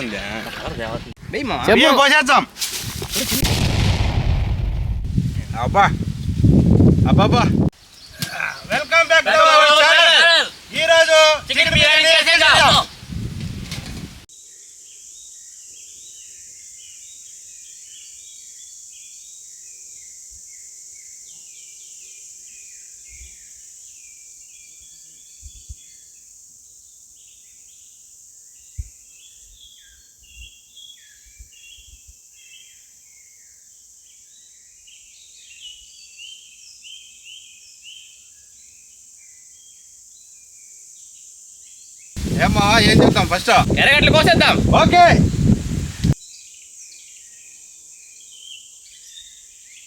ఉంది చెప్పు. బియ్యం పోసేద్దాం అబ్బా అబ్బాబా ఏమ్మా ఏం చేద్దాం ఫస్ట్ ఎర్రగడ్డలు కోసేద్దాం. ఓకే.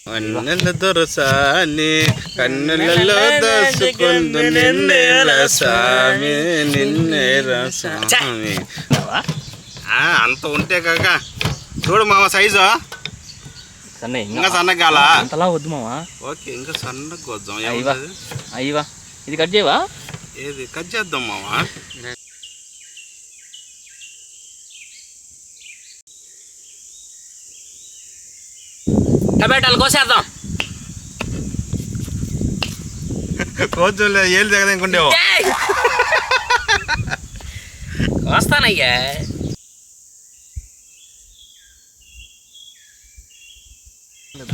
కన్నుల దొరసాని కన్నులలో దోసుకుందు నిన్నే రసామి నిన్నే రసామి ఆ, అంత ఉంటే కాక చూడు మామ సైజు సన్న ఇంకా సన్నగా కాల అంతలా వద్దు మావా ఓకే ఇంకా సన్నగా వద్దాం అయ్యవా. అయ్యవా ఇది కట్ చేయవా? ఏది? కట్ చేద్దాం మామ. టమాటాలు కోసేద్దాం. కొంచెం ఏళ్ళు దగ్గర వస్తానయ్యా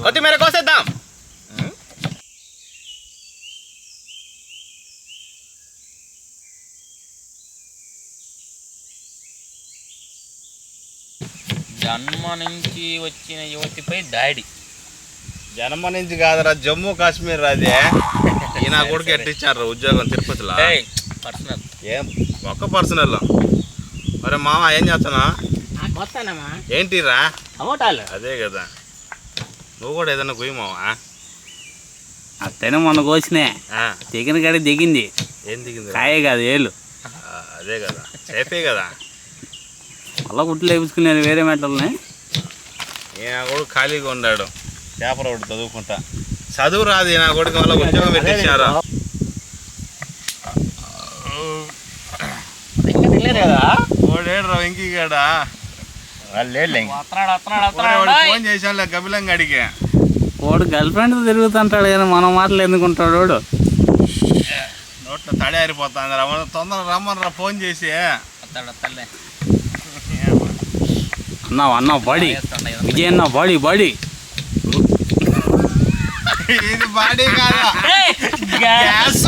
కొత్తిమీర కోసేద్దాం. జన్మ నుంచి వచ్చిన యువతిపై దాడి. జన్మ నుంచి కాదురా జమ్మూ కాశ్మీర్ అదే ఈయన కొడుకు ఎట్టిచ్చారు ఉద్యోగం తిరుపతిలో? పర్సనల్. ఏం ఒక్క పర్సనల్. మరి మామ ఏం చేస్తున్నా వస్తానమ్మా. ఏంటిరా? టమోటాలు. అదే కదా. నువ్వు కూడా ఏదైనా కుయ్యి మావా? అత్తనే మొన్న కోసినే. దిగిన కాడ దిగింది. ఏం దిగింది కాయే కాదు ఏళ్ళు అదే కదా. సేఫే కదా. మళ్ళా గుట్లు వేపించుకునేది వేరే మెటల్ని ఈయన కొడుకు ఖాళీగా ఉన్నాడు. పేపర్ ఒకటి చదువుకుంటా. చదువు రాదు ఈయన కొడుకు వల్ల ఉద్యోగం పెట్టించారు. ఓడేడు వస్తున్నాడు ఫోన్ చేశాను గబిలంగా అడిగా. వాడు గర్ల్ ఫ్రెండ్ తిరుగుతుంటాడు కానీ మన మాటలు ఎందుకుంటాడు వాడు? నోట్లో తడి ఆరిపోతుంది రా తొందర రమ్మని రా ఫోన్ చేసి. అన్నావు అన్నావు బాడీ. విజయ్ అన్న బాడీ బాడీ. ఇది బాడీ కాదా? గ్యాస్.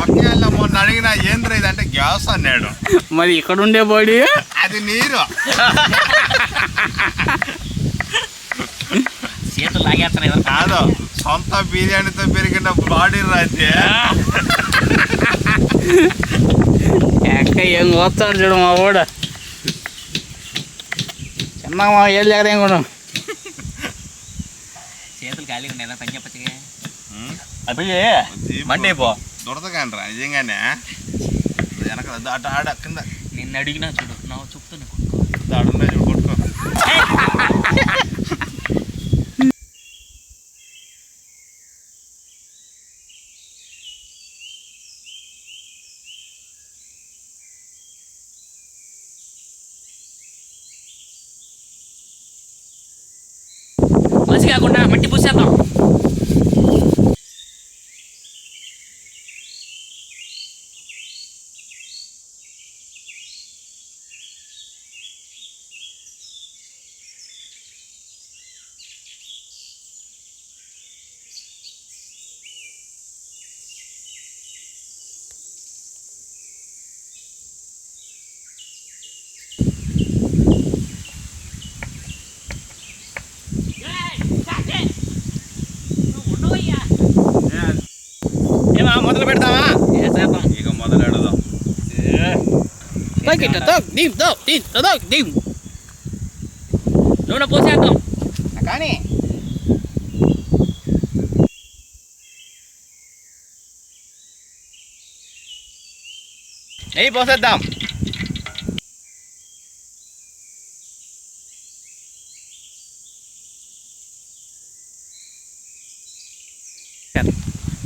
పక్కన మొన్న అడిగిన ఏంద్ర ఇది అంటే గ్యాస్ అన్నాడు. మరి ఇక్కడ ఉండే బాడీ? అది నీరు. చేతులు లాగేస్తున్నాయి కాదు సొంత బిర్యానీతో పెరిగిన బాడీ రాతే ఎక్క ఏం కోస్తాడు చూడు మా వాడు చిన్న మా ఏళ్ళు ఏం కూడా చేతులు ఖాళీగా ఉన్నాయి పని చెప్పచ్చుగా మండే పో దొరదగాని రా నిజంగానే వెనక అటు ఆడ కింద నిన్ను అడిగినా చూడు నా చెప్తాను ఆడున్నా చూడు కొట్టుకో మసి కాకుండా నూనె పోసేద్దాం కానీ నెయ్యి పోసేద్దాం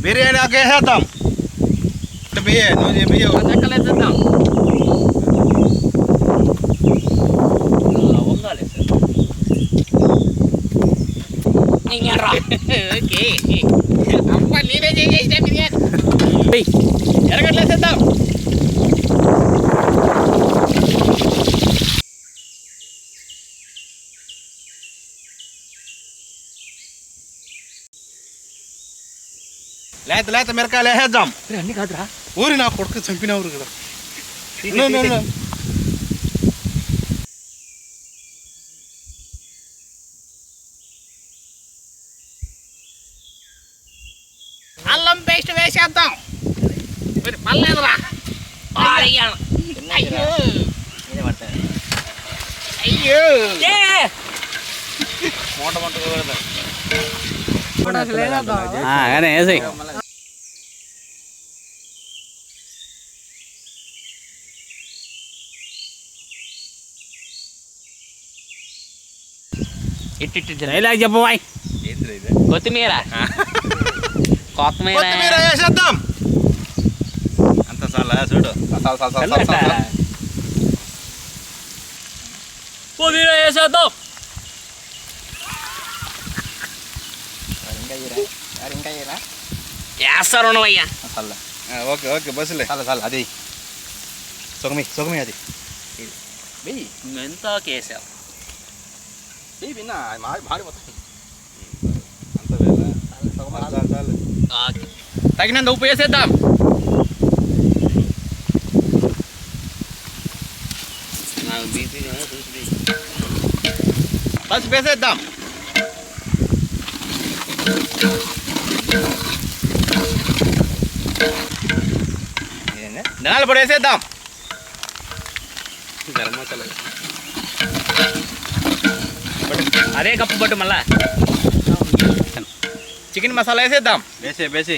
బిర్యానీ ఒక వేసేద్దాం బియ్య నువ్వు బియ్య చెక్కలు వేసేద్దాం ఓకే అమ్మ నేనే చేసేసిన బిర్యానీ ఎరగట్లేసేద్దాం లేత లేత మిరకాయలు వేసేద్దాం అన్ని కాదురా ఊరి నా కొడుకు చంపినవరు కదా నో, నో, నో. అల్లం పేస్ట్ వేసేద్దాం. మరి పర్లేదురా. అయ్యో. అయ్యో. మూట మూట కానీ వేసాయి ఇట్టి డైలాగ్ చెప్పవాయ్? కొత్తిమీర. కొత్తిమీర. కొత్తిమీర వేసేద్దాం. అంత చాలా చూడు. పుదీనా వేసేద్దాం. వేస్తారు ఉండవయ్యా ఆ, ఓకే ఓకే బస్సులే. అది. సుగమి సుగమి అది. ఎంత కేసావు? అంత వేళ చాలు, చాలు. తగినంత ఉప్పు వేసేద్దాం పసుపు వేసేద్దాం ధనాల పొడి వేసేద్దాం గరం మసాలా అదే కప్పు పట్టు మళ్ళా చికెన్ మసాలా వేసేద్దాం. వేసే వేసి.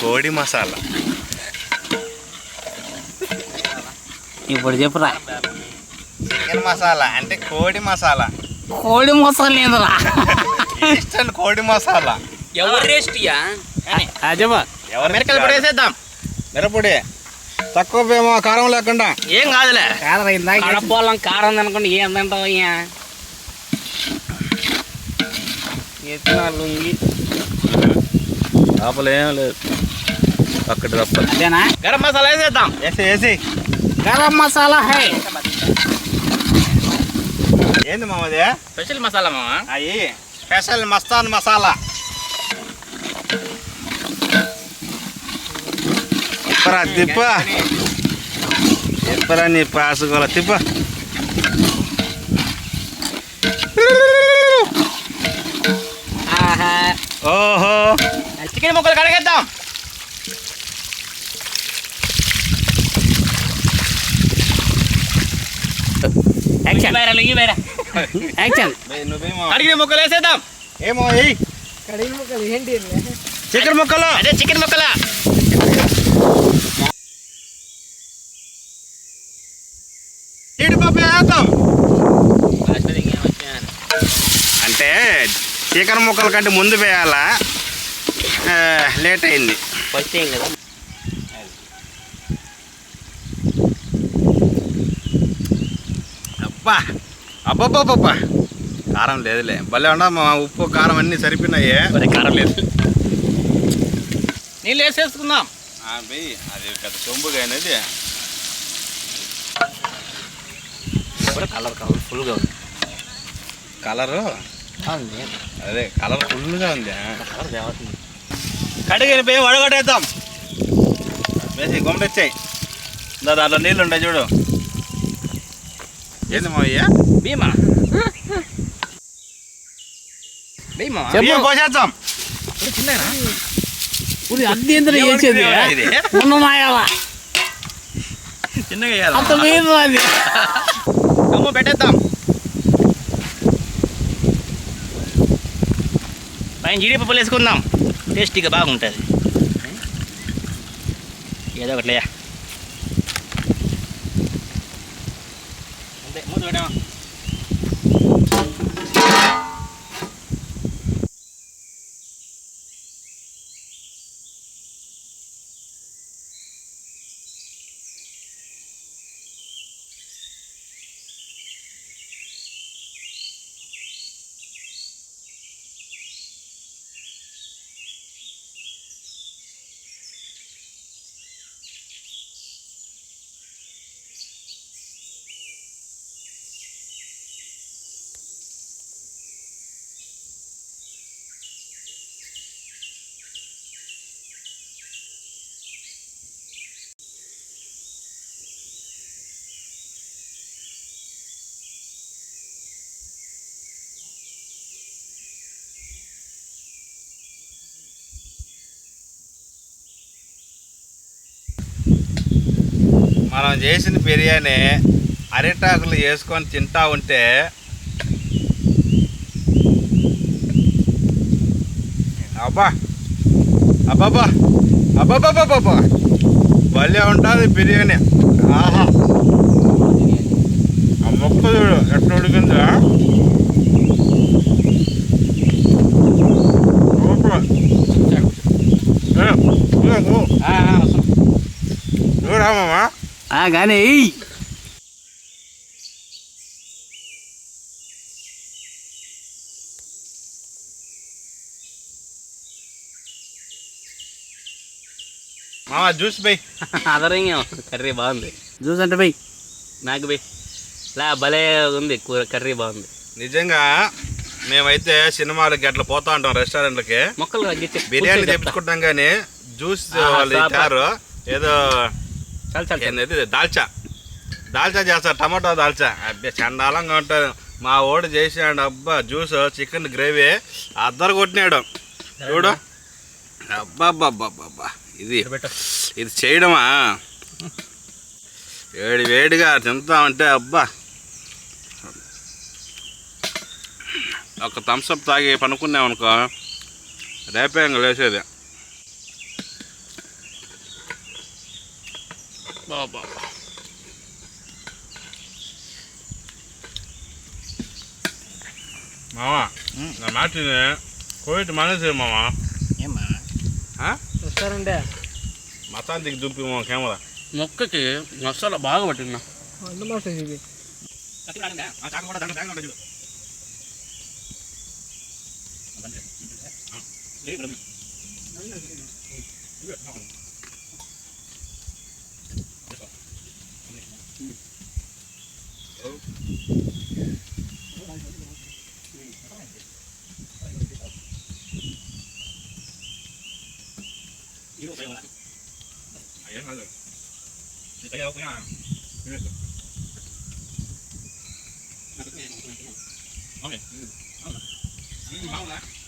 కోడి మసాలా. ఇప్పుడు చెప్పురా. చికెన్ మసాలా అంటే కోడి మసాలా. కోడి మోసం లేదురా. ఈస్టర్న్ కోడి మసాలా. ఎవరు టేస్టీయా చెప్పు. ఎవరు మిరకాయల పొడి వేసేద్దాం. మిరపొడి. తక్కువ ఏమో కారం లేకుండా. ఏం కాదులే. కాదరా ఇందాక కారం అనుకోండి ఏం తింటావు లుంగి లోపల లేదు. అక్కడ తప్ప. అదేనా? గరం మసాలా వేసేద్దాం. వేసి వేసి గరం మసాలా హై. ఏంది మామది స్పెషల్ మసాలా మామ? అయ్యి స్పెషల్ మస్తాన్ మసాలా. తిప్పరా తిప్ప. తిప్పరా నీ పాసుకోల తిప్ప ఆహా ఓహో. చికెన్ ముక్కలు కడగేద్దాం. కడిగిన ముక్కలు వేసేద్దాం. ఏమో ఎయ్ చికెన్ ముక్కలు. అదే చికెన్ ముక్కలా. జీడిపప్పు వేద్దాం అంటే చికెన్ ముక్కల కంటే ముందు వేయాలా? లేట్ అయింది. ఫస్ట్ ఏం కదా? అబ్బా అబ్బబ్బబ్బబ్బా. కారం లేదులే. భలే ఉండ మా ఉప్పు కారం అన్నీ సరిపోయినాయి. కారం లేదు. నీళ్ళు వేసేసుకుందాం. బెయ్యి అది పెద్ద సొంబుగా అనేది కలర్ కలర్ ఫుల్గా ఉంది. కలరు? అదే కలర్ ఫుల్గా ఉంది. కలర్ కడిగిన పోయి వడగొట్టేద్దాం. వేసి గుమ్మడిచ్చాయి దా దాంట్లో నీళ్ళు ఉంటాయి చూడు. ఏంది మావయ్య? భీమా? ఇప్పుడు అద్దె చేసేది? చిన్నగా వేయాలా? అంత లేదు అది. గమ్ము పెట్టేద్దాం. పైన జీడిపప్పులు వేసుకుందాం. టేస్టీగా బాగుంటుంది. ఏదో ఒకటి అంతే మూత మనం చేసిన బిర్యానీ అరిటాకులు వేసుకొని తింటా ఉంటే అబ్బా! అబ్బాబా అబ్బాబాబాబా భలే ఉంటుంది బిర్యానీ. ఆహా! ఆ మొక్క చూడు ఎట్లా ఉడికిందా సూపర్. కానీ. మామ జ్యూస్ బై. అదరంగా. కర్రీ బాగుంది. జ్యూస్ అంటే పోయి నాకు బై. లా భలే ఉంది కూర కర్రీ బాగుంది. నిజంగా మేమైతే సినిమాలకి అట్లా పోతా ఉంటాం రెస్టారెంట్లకి. మొక్కలు బిర్యానీ తెప్పించుకుంటాం కానీ జ్యూస్ వాళ్ళు. ఇచ్చారు. ఏదో ఏంది దాల్చా. దాల్చా చేస్తారు టమాటో దాల్చా. అబ్బే చండాలంగా ఉంటుంది. మా ఓడి చేసాడు అబ్బా జ్యూస్ చికెన్ గ్రేవీ. అద్దరు కొట్టినాడు. చూడు. అబ్బా అబ్బా ఇది ఇది చేయడమా? వేడి వేడిగా తింటామంటే అబ్బా. ఒక థమ్స్అప్ తాగి పనుకున్నామనుకో రేపే ఇంకా లేచేది బాబా మామా నా మాట కోవిడ్ మానేసే మామా ఏమ్మా రెస్టారెంటే మతాంతికి దుంపి మా కెమెరా మొక్కకి మసాలా బాగా 不下来，没事。OK，嗯，好了，嗯，你忙我来。